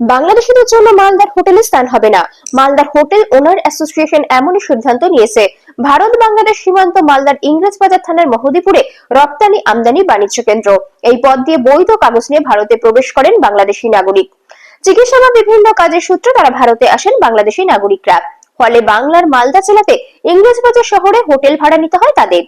বাংলাদেশিদের জন্য মালদার হোটেলে স্থান হবে না। মালদার হোটেল ওনার অ্যাসোসিয়েশন এমনই সিদ্ধান্ত নিয়েছে। ভারত বাংলাদেশ সীমান্ত মালদার ইংরেজ বাজার থানার মহদীপুরে রপ্তানি আমদানি বাণিজ্য কেন্দ্র। এই পথ দিয়ে বৈধ কাগজ নিয়ে ভারতে প্রবেশ করেন বাংলাদেশি নাগরিক। চিকিৎসা বা বিভিন্ন কাজের সূত্রে তারা ভারতে আসেন বাংলাদেশি নাগরিকরা। ফলে বাংলার মালদা জেলাতে ইংরেজ বাজার শহরে হোটেল ভাড়া নিতে হয় তাদের।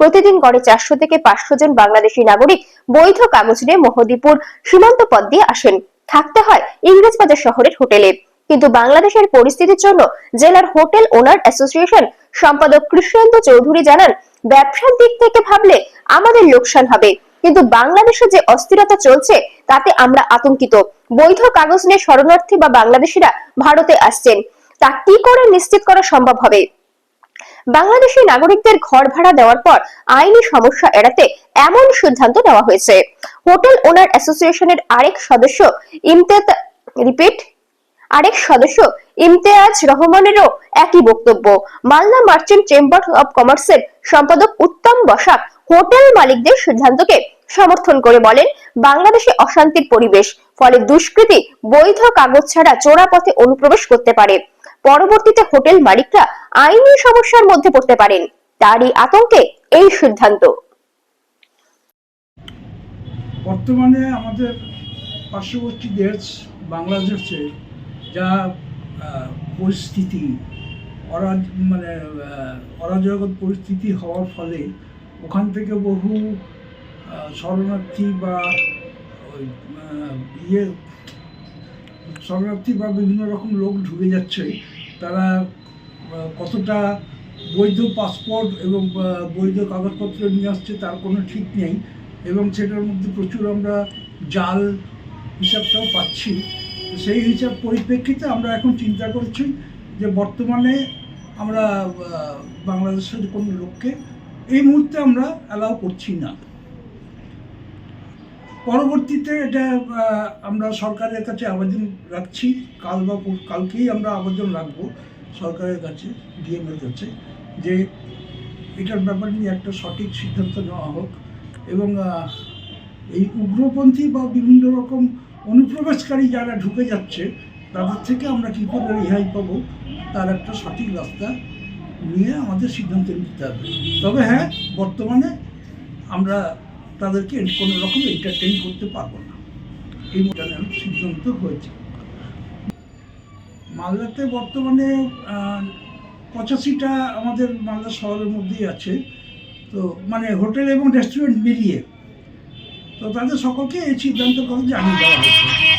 প্রতিদিন গড়ে চারশো থেকে পাঁচশো জন বাংলাদেশি নাগরিক বৈধ কাগজ নিয়ে মহদীপুর সীমান্ত পথ দিয়ে আসেন। থাকতে হয় ইংরেজ বাজার শহরের হোটেলে। কিন্তু বাংলাদেশের পরিস্থিতির জন্য জেলার হোটেল ওনার অ্যাসোসিয়েশন সম্পাদক কৃষ্ণেন্দু চৌধুরী জানান, ব্যবসার দিক থেকে ভাবলে আমাদের লোকসান হবে। কিন্তু বাংলাদেশে যে অস্থিরতা চলছে, তাতে আমরা আতঙ্কিত। বৈধ কাগজ নিয়ে শরণার্থী বা বাংলাদেশিরা ভারতে আসছেন। তা কি করে নিশ্চিত করা সম্ভব হবে? বাংলাদেশি নাগরিকদের ঘর ভাড়া দেওয়ার পর আইনি সমস্যা এড়াতে এমন সিদ্ধান্ত নেওয়া হয়েছে। হোটেল ওনার অ্যাসোসিয়েশনের আরেক সদস্য ইমতেজ রিপিট, আরেক সদস্য ইমতেয়াজ রহমানেরও একই বক্তব্য। মালদা মার্চেন্ট চেম্বার অব কমার্সের সম্পাদক উত্তম বসাক হোটেল মালিকদের সিদ্ধান্তকে সমর্থন করে বলেন, বাংলাদেশে অশান্তির পরিবেশ, ফলে দুষ্কৃতী বৈধ কাগজ ছাড়া চোরা পথে অনুপ্রবেশ করতে পারে। পরবর্তীতে হোটেল মালিকরা আইনি সমস্যার মধ্যে পড়তে পারেন। তারই আতঙ্কে এই সিদ্ধান্ত। বর্তমানে আমাদের পার্শ্ববর্তী দেশ বাংলাদেশে যা পরিস্থিতি অরাজ মানে আহ, অরাজকতা পরিস্থিতি হওয়ার ফলে ওখান থেকে বহু শরণার্থী বা ইয়ে শরণার্থী বা বিভিন্ন রকম লোক ঢুকে যাচ্ছে। তারা কতটা বৈধ পাসপোর্ট এবং বৈধ কাগজপত্র নিয়ে আসছে তার কোনো ঠিক নেই এবং সেটার মধ্যে প্রচুর আমরা জাল হিসাবটাও পাচ্ছি। সেই হিসাব পরিপ্রেক্ষিতে আমরা এখন চিন্তা করছি যে বর্তমানে আমরা বাংলাদেশের কোনো লোককে এই মুহূর্তে আমরা অ্যালাউ করছি না। পরবর্তীতে এটা আমরা সরকারের কাছে আবেদন রাখছি। কাল বা কালকেই আমরা আবেদন রাখব সরকারের কাছে ডিএমের কাছে, যে এটার ব্যাপার নিয়ে একটা সঠিক সিদ্ধান্ত নেওয়া হোক এবং এই উগ্রপন্থী বা বিভিন্ন রকম অনুপ্রবেশকারী যারা ঢুকে যাচ্ছে, তাদের থেকে আমরা কী করে রেহাই পাবো? তার একটা সঠিক রাস্তা নিয়ে আমাদের সিদ্ধান্ত নিতে হবে। তবে হ্যাঁ বর্তমানে আমরা তাদেরকে কোনো রকম এন্টারটেইন করতে পারব না। এই সিদ্ধান্ত হয়েছে। মালদাতে বর্তমানে পঁচাশিটা আমাদের মালদা শহরের মধ্যেই আছে। তো মানে হোটেল এবং রেস্টুরেন্ট মিলিয়ে। তো তাদের সকলকে এই সিদ্ধান্তের কথা জানিয়ে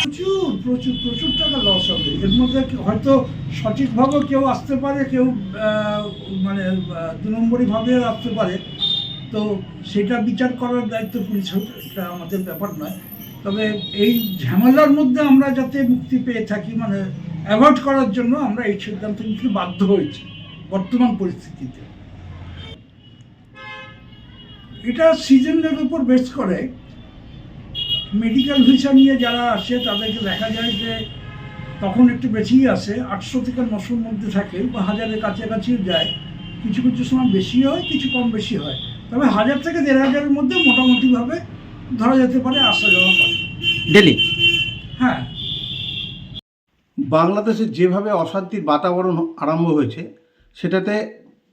প্রচুর প্রচুর প্রচুর টাকা লস হবে। এর মধ্যে হয়তো সঠিকভাবে কেউ আসতে পারে, কেউ মানে দু নম্বরীভাবে আসতে পারে। তো সেটা বিচার করার দায়িত্ব পুলিশের, এটা আমাদের ব্যাপার নয়। তবে এই ঝামেলার মধ্যে আমরা যাতে মুক্তি পেয়ে থাকি মানে অ্যাভয়েড করার জন্য আমরা এই সিদ্ধান্ত নিতে বাধ্য হয়েছি, বর্তমান পরিস্থিতিতে। এটা সিজনের উপর বেস করে। মেডিকেল ভিসা নিয়ে যারা আসে, তাদেরকে দেখা যায় যে তখন একটু বেশিই আসে, আটশো থেকে নশোর মধ্যে থাকে বা হাজারের কাছাকাছিও যায়। কিছু কিছু সময় বেশি হয়, কিছু কম বেশি হয়। তবে হাজার থেকে দেড় হাজারের মধ্যে মোটামুটিভাবে ধরা যেতে পারে আসা যাওয়া করে ডেলি? হ্যাঁ। বাংলাদেশে যেভাবে অশান্তির বাতাবরণ আরম্ভ হয়েছে সেটাতে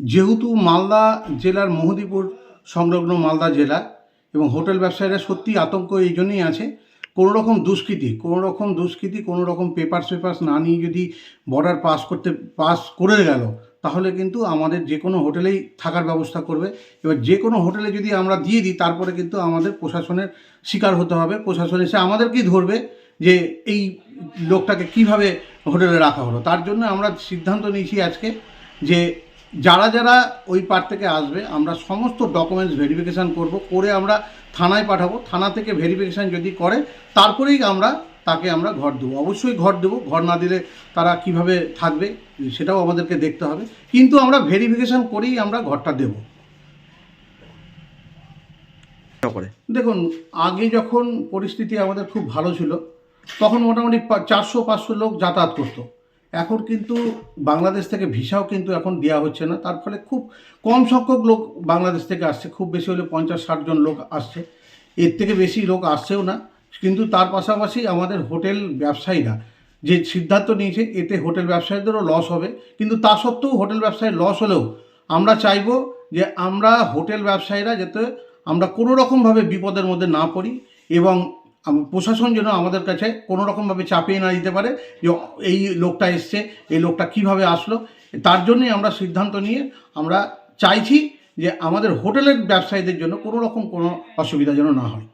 যেহেতু মালদা জেলার মহদিপুর সংলগ্ন মালদা জেলা এবং হোটেল ব্যবসায়ীরা সত্যি আতঙ্ক এই জন্যই আছে কোনো রকম দুষ্কৃতি কোনো রকম দুষ্কৃতি কোনো রকম পেপার পেপার্স না নিয়ে যদি বর্ডার পাস করতে পাস করে গেল তাহলে কিন্তু আমাদের যে কোনো হোটেলেই থাকার ব্যবস্থা করবে। এবার যে কোনো হোটেলে যদি আমরা দিয়ে দিই, তারপরে কিন্তু আমাদের প্রশাসনের শিকার হতে হবে। প্রশাসন এসে আমাদেরকেই ধরবে যে এই লোকটাকে কীভাবে হোটেলে রাখা হলো। তার জন্য আমরা সিদ্ধান্ত নিয়েছি আজকে যে যারা যারা ওই পার থেকে আসবে, আমরা সমস্ত ডকুমেন্টস ভেরিফিকেশান করব, করে আমরা থানায় পাঠাবো। থানা থেকে ভেরিফিকেশান যদি করে, তারপরেই আমরা তাকে আমরা ঘর দেবো। অবশ্যই ঘর দেবো। ঘর না দিলে তারা কীভাবে থাকবে সেটাও আমাদেরকে দেখতে হবে। কিন্তু আমরা ভেরিফিকেশান করেই আমরা ঘরটা দেবো। করে। দেখুন আগে যখন পরিস্থিতি আমাদের খুব ভালো ছিল তখন মোটামুটি চারশো পাঁচশো লোক যাতায়াত করতো। এখন কিন্তু বাংলাদেশ থেকে ভিসাও কিন্তু এখন দেওয়া হচ্ছে না। তার ফলে খুব কম সংখ্যক লোক বাংলাদেশ থেকে আসছে। খুব বেশি হলে পঞ্চাশ ষাট জন লোক আসছে। এর থেকে বেশি লোক আসছেও না। কিন্তু তার পাশাপাশি আমাদের হোটেল ব্যবসায়ীরা যে সিদ্ধান্ত নিয়েছে, এতে হোটেল ব্যবসায়ীদেরও লস হবে। কিন্তু তা সত্ত্বেও হোটেল ব্যবসায়ীর লস হলেও আমরা চাইব যে আমরা হোটেল ব্যবসায়ীরা যাতে আমরা কোনো রকমভাবে বিপদের মধ্যে না পড়ি এবং প্রশাসন যেন আমাদের কাছে কোনো রকমভাবে চাপিয়ে না দিতে পারে যে এই লোকটা এসছে, এই লোকটা কীভাবে আসলো। তার জন্যই আমরা সিদ্ধান্ত নিয়ে আমরা চাইছি যে আমাদের হোটেলের ব্যবসায়ীদের জন্য কোনো রকম কোনো অসুবিধা যেন না হয়।